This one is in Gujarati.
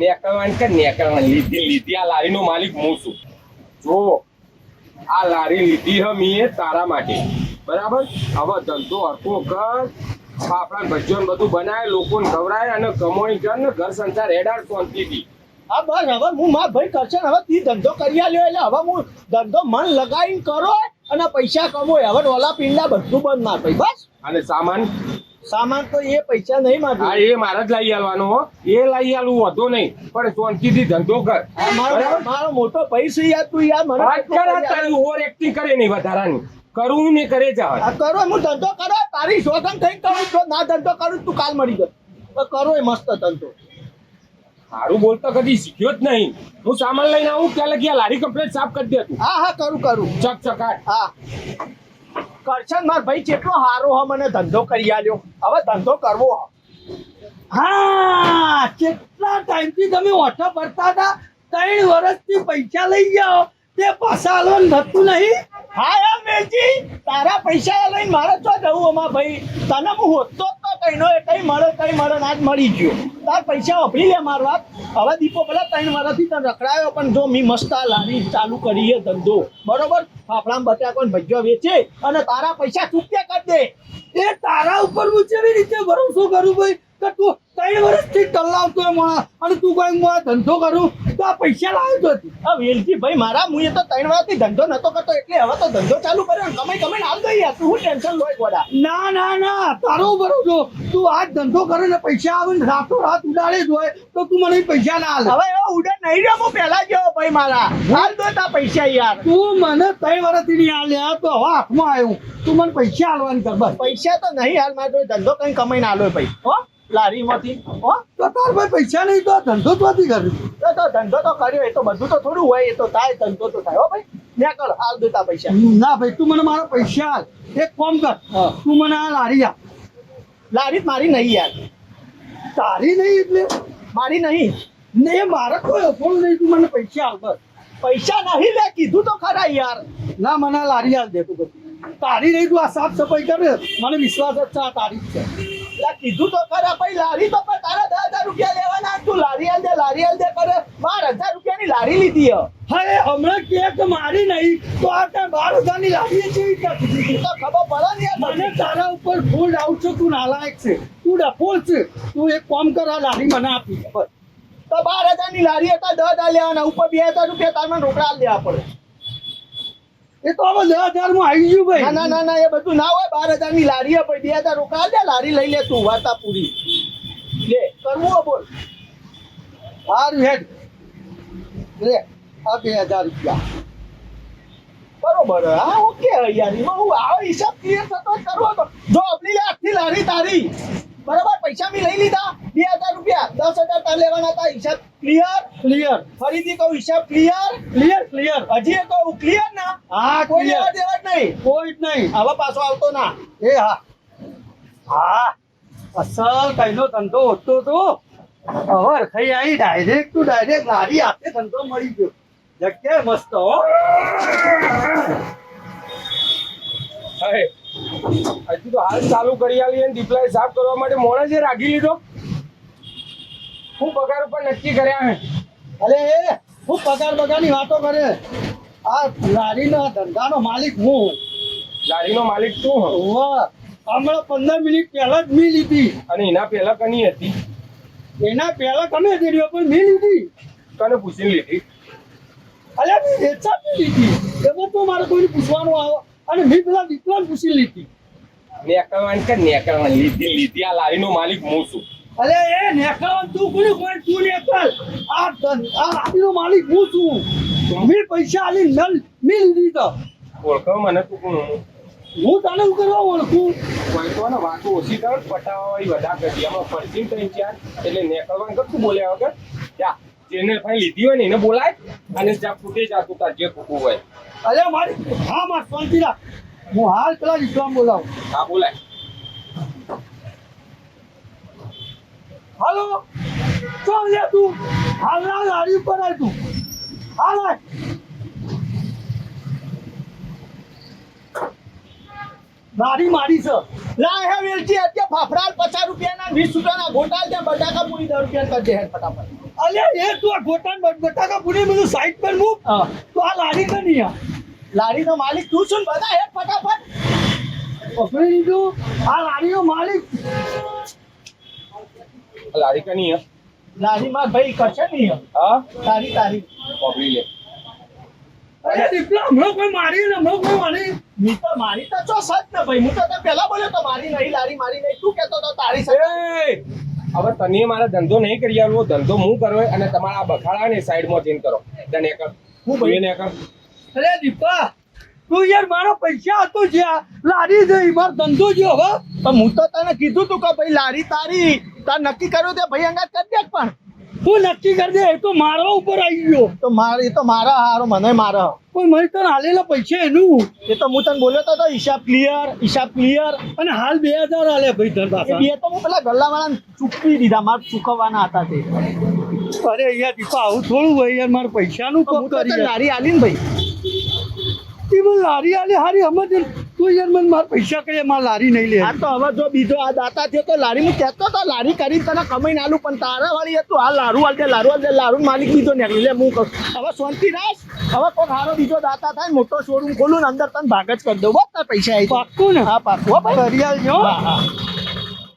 નેકળવાની કે નેકળવાની? લીધી લીધી. આ લારીનો માલિક હું છું. જો આ લારી લીધી હે મીએ તારા માટે. બરાબર? હવે ધંધો હરકો કર. ફાફડા ભજીયો બધું બનાય લોકોને ખવડાય અને કમાણી કર ને ઘર સંસાર હેડાડ શાંતિથી હા બસ હવે હું માર ભાઈ કરશે હવે તી ધંધો કરી આલ્યો એટલે હવે હું ધંધો મન લગાવીને કરો અને પૈસા કમો હવે ઓલા પીંડા બધું બંધ માર ભાઈ બસ. અને સામાન સામાન તો એ પૈસા નહીં માગે. હા એ મારે જ લઈ આવવાનો એ લઈ આલવું વધુ નહીં. પણ શાંતિથી ધંધો કર. મારો મારો મોટો પૈસો યાર તું યાર મને વાત કર તારી ઓવર એક્ટિંગ કરે નહીં વધારાની. કરવું ને કરે જાવ આ કરો હું ધંધો કરો તારી શોધન થઈ કરું જો ના ધંધો કરું તું કાલ મળી ગયો કરો એ મસ્ત ધંધો. સારું બોલતો કદી શીખ્યો જ નહીં. હું સામાન લઈને આવું ક્યાં લગી લારી કમ્પ્લેટ સાફ કરી દે હા હા કરું કરું. ચક ચકાટ. હા. કરશન, માર ભાઈ કેટલો હારો હ, મને ધંધો કરી આલ્યો. હવે ધંધો કરવો હા. કેટલા ટાઈમથી તમે ઓટો ભરતા હતા? ત્રણ વર્ષથી પૈસા લઈ જાઓ તે પાછા આલવાનું થતું નહીં? હા મેલજી તારા પૈસા લઈને મારે તો જવું અમા ભાઈ. તને હું હોતો તો કઈનો, એ કઈ મળે કઈ મળે ના જ મળી ગયો. તાર પૈસા વાપરી લે માર વાત. હવે દીપો પેલા ત્રણ મારાથી તને રખડાયો, પણ જો મી મસ્તા લારી ચાલુ કરીએ ધંધો. બરોબર? ફાફડા બટાકો ને ભજ્યો વેચે અને તારા પૈસા ચૂકતે કરી દે. એ તારા ઉપર હું રીતે ભરોસો કરું ભાઈ? કે તું ત્રણ વર્ષથી લાવતો હોય મોણા અને તું કોઈ આ ધંધો કરું તો આ પૈસા લાવ્યો તો હતી આ વેલજી ભાઈ મારા હું એ તો ત્રણ વર્ષથી ધંધો નતો કરતો એટલે હવે તો ધંધો ચાલુ કર્યો કમાઈ કમાઈને હાલ ગઈ યાર તું હું ટેન્શન લોય ગોડા? ના ના ના તારો ભરોસો તું આ ધંધો કરે ને પૈસા આવે ને રાતો રાત ઉડાડે જ હોય તો તું મને પૈસા ના હાલ હવે એવા ઉડે નહીં રહ્યો હું પહેલા ગયો ભાઈ મારા. હાલ દો તા પૈસા યાર. તું મને ત્રણ વર્ષથી નહીં હાલ્યા તો હવે હાથમાં આવ્યું. તું મને પૈસા હાલવાની કર બસ. પૈસા તો નહીં હાલ મારે ધંધો કઈ કમાઈને હાલો ભાઈ. હો? લારીમાંથી હો? તો તાર ભાઈ પૈસા નહીં તો ધંધો તો નથી કર્યો. તો ધંધો તો કર્યો એ તો બધું તો થોડું હોય એ તો થાય ધંધો તો થાય. હો ભાઈ ન્યા કર હાલ દેતા પૈસા. ના ભાઈ તું મને મારો પૈસા હાલ એક કોમ કર તું મને આ લારી આ લારી મારી નહીં યાર. તારી નહીં એટલે? મારી નહીં. ને મારા કોઈ ફોન નહીં તું મને પૈસા હાલ બસ. પૈસા નહીં લે કીધું તો ખરા યાર. ના મને લારી હાલ દે તું તારી નહીં તું આ સાફ સફાઈ કરે. મને વિશ્વાસ જ છે આ તારી જ છે. લા કીધું તો ખરા ભાઈ લારી તો પણ તારા દસ હજાર રૂપિયા લેવાના તું લારી હાલ દે લારી હાલ દે કરે બાર હજાર રૂપિયાની લારી લીધી હે. હવે હમણાં કે કે મારી નહીં તો આ ત્યાં બાર હજારની લારી જેવી કીધી તો ખબર પડે ને મને તારા ઉપર ફૂલ ડાઉટ છે તું નાલાયક છે તું ડફોલ છે તું એક કામ કર આ લારી મને આપી તો બાર હજારની લારી હતા દસ હજાર લેવાના ઉપર બે હજાર રૂપિયા તારે રોકડા દેવા પડે એ તો હવે દસ હજારમાં આવી ગયું ભાઈ. ના ના ના એ બધું ના હોય. બાર હજારની લારી ભાઈ બે હજાર રોકા દે લારી લઈ લે તું વાર્તા પૂરી લે કરવું બોલ. હારું હેડ. લે આ બે હજાર રૂપિયા. બરોબર હા ઓકે યાર એમાં હું આવો હિસાબ ક્લિયર થતો જ કરવો તો. જો આપણી લે આખી લારી તારી. બરાબર પૈસા બી લઈ લીધા બે હજાર રૂપિયા. દસ હજાર તાર લેવાના હતા હિસાબ ક્લિયર ક્લિયર ફરીથી કહું હિસાબ ક્લિયર ક્લિયર ક્લિયર હજી એ કહું ક્લિયર ના? હા કોઈ લેવા દેવા જ નહીં. કોઈ જ નહીં. હવે પાછો આવતો ના. એ હા. હા. અસલ કઈનો ધંધો હોતો તો હવે ખાઈ આવી ડાયરેક્ટ ટુ ડાયરેક્ટ લારી હાથે ધંધો મળી ગયો. જગ્યા મસ્ત હો. હજી તો હાલ ચાલુ કરી આલી અને દીપલાએ સાફ કરવા માટે મોણે જે રાખી લીધો. હું પગાર ઉપર નક્કી કર્યા હે. અરે એ હું પગાર બગારની વાતો કરે. આ લારીના ધંધાનો માલિક હું લારીનો માલિક તું હો વાહ હમણાં પંદર મિનિટ પહેલા જ મી લીધી. અને એના પહેલા કની હતી? એના પહેલા તમે હતી પણ મી લીધી. કને પૂછી લીધી? અરે મેં વેચાતી લીધી. એમાં તો મારે કોઈને પૂછવાનું આવે અને મેં પેલા દીપલા પૂછી લીધી. નેકળવાની કે નેકળવાની? લીધી લીધી. આ લારીનો માલિક હું છું. અરે એ નેકાવાનું તું કોને કોઈ તું નેકાલ આ ધન- આ લારીનો માલિક હું છું? મેં પૈસા આલી નલ મેં લીધી તો. ઓળખો મને તું કોણ? હું તને શું કરવા ઓળખું? કોઈ તો ને વાતો ઓછી કર પટાવા વધા કરી આમાં ફરજી ત્રણ ચાર એટલે નેકળવાનું કર તું બોલ્યા વગર. જા જેને ભાઈ લીધી હોય ને એને બોલાય અને જ્યાં ફૂટે જાતું તાર જે ફૂટવું હોય. અરે મારી હા માર શાંતિ રાખ. હું હાલ પેલા વિશ્વામ બોલાવું. હા બોલાય. હાલો. ચાલ લે તું. હાલના ગાડી ઉપર આય તું. હાલ આય. મારી છે. લાય હે વેલજી અત્યારે ફાફડાલ પચાસ રૂપિયાના વીસ રૂપિયાના ગોટાલ ત્યાં બટાકા પૂરી દસ રૂપિયા કરજે હે ફટાફટ. અલ્યા એ તું ગોટાન ગોટા બટાકા પૂરી બધું સાઈડ પર મૂક. તો આ લારી તો નહીં આ. લારીનો માલિક તું છું ને બધા હે ફટાફટ. પકડી લીધું. આ લારીનો માલિક. આ લારી કની હે? લારીમાં ભાઈ કરશે નહીં હા. તારી તારી. પકડી લે. અરે દીપલા હમણાં કોઈ મારી ને હમણાં કોઈ મારી? મી તો મારી તો ચો સત ને ભાઈ. હું તો તને પહેલા બોલ્યો તો મારી નહીં લારી મારી નહીં. તું કહેતો તો તારી સાથે હવે તને મારા ધંધો નહીં કરી આલવો ધંધો હું કરો અને તમારા બખાડા ને સાઈડમાં ચેન્જ કરો. તને કર હું ભાઈ ને કર અરે દીપા તું યાર મારો પૈસા હતો જ્યાં. લારી જઈ મારો ધંધો જ્યો હવે પણ હું તો તને કીધું તું કે ભાઈ લારી તારી. તાર નક્કી કર્યું તે ભાઈ અંગાત કરી દે પણ. તું નક્કી કરી દે એ તો મારા ઉપર આવી ગયો. તો મારે એ તો મારા હારો મને મારા. કોઈ મને તને હાલેલા પૈસા એનું? એ તો હું તને બોલ્યો તો હિસાબ ક્લિયર હિસાબ ક્લિયર અને હાલ બે હજાર હાલે ભાઈ એ પાછા. બે તો હું પેલા ગલ્લાવાળાને ચૂકવી દીધા મારે ચૂકવવાના હતા તે. અરે યાર દીપા આવું થોડું હોય યાર મારા પૈસાનું કામ કરી લારી આલી ને ભાઈ એ લારી આલી હારી સમજ. તું યાર મને મારા પૈસા કહીએ મારે લારી નહીં લે. આ તો હવે જો બીજો આ દાતા થયો તો લારી હું કહેતો તો લારી કરી તને કમાઈને આલું પણ તારા વાળી હતું આ લારું હાલ દે લારું હાલ દે લારું માલિક બીજો નીકળી લે હું કહું. હવે શાંતિ રાખ. હવે કોઈ સારો બીજો દાતા થાય મોટો શોરૂમ ખોલું ને અંદર તને ભાગ જ કરી દઉં. બસ તાર પૈસા આવી પાક્કું ને? હા પાકું હો ભાઈ. કરી આલજો. હા હા.